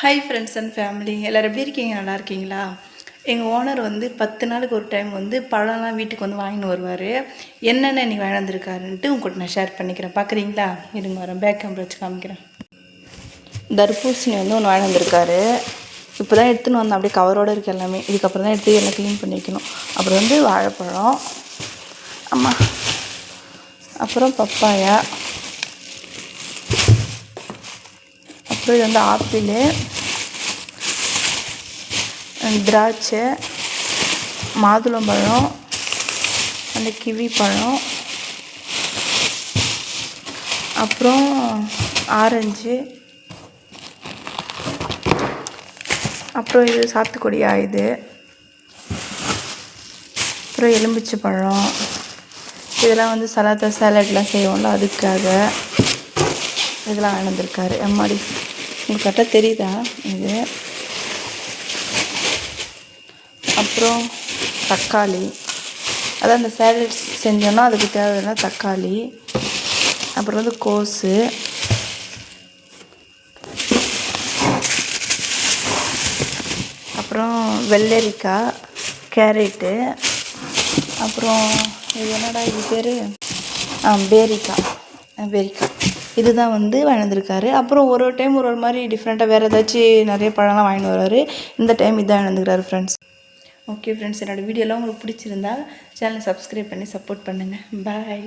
Hi friends and family எல்லோரும் எப்படி இருக்கீங்க? நல்லா இருக்கீங்களா? எங்கள் ஓனர் வந்து பத்து நாளுக்கு ஒரு டைம் வந்து பழம்லாம் வீட்டுக்கு வந்து வாங்கின்னு வருவார். என்னென்ன நீ வளர்ந்துருக்காருன்ட்டு உங்கள்கிட்ட நான் ஷேர் பண்ணிக்கிறேன். பார்க்குறீங்களா? இருங்க வரேன் பேக் கேமரா வச்சு காமிக்கிறேன். தர்பூசணி வந்து ஒன்று வளர்ந்துருக்காரு இப்போ தான் எடுத்துன்னு வந்தேன். அப்படியே கவரோடு இருக்குது எல்லாமே. இதுக்கப்புறம் தான் எடுத்து எல்லாம் க்ளீன் பண்ணி வைக்கணும். அப்புறம் வந்து வாழைப்பழம். ஆமாம் அப்புறம் பப்பாயா. அப்புறம் இது வந்து ஆப்பிள் திராட்சை மாதுளம்பழம் அந்த கிவி பழம் அப்புறம் ஆரஞ்சு அப்புறம் இது சாத்துக்குடியா இது அப்புறம் எலும்பிச்சை பழம் இதெல்லாம் வந்து சலாத்தா சேலட்லாம் செய்வோம்ல அதுக்காக இதெல்லாம் வளர்ந்துருக்காரு எம்மாடி உங்களுக்கு கரெக்டாக தெரியுதா? இது. அப்புறம் தக்காளி. அதான் அந்த சேலட் செஞ்சோன்னா அதுக்கு தேவையான தக்காளி. அப்புறம் வந்து கோஸு. அப்புறம் வெள்ளரிக்காய் கேரட்டு. அப்புறம் இது என்னடா இது பேர்? பேரிக்காய். பேரிக்காய். இதுதான் வந்து வளர்ந்துருக்காரு அப்புறம் ஒரு ஒரு டைம் ஒரு ஒரு மாதிரி டிஃப்ரெண்ட்டாக வேறு ஏதாச்சும் நிறைய பழம்லாம் வாங்கிட்டு வருவார். இந்த டைம் இதான் இழந்துக்கிறாரு ஃப்ரெண்ட்ஸ் ஓகே ஃப்ரெண்ட்ஸ் என்னோடய வீடியோலாம் உங்களுக்கு பிடிச்சிருந்தா சேனலை சப்ஸ்கிரைப் பண்ணி சப்போர்ட் பண்ணுங்கள் பாய்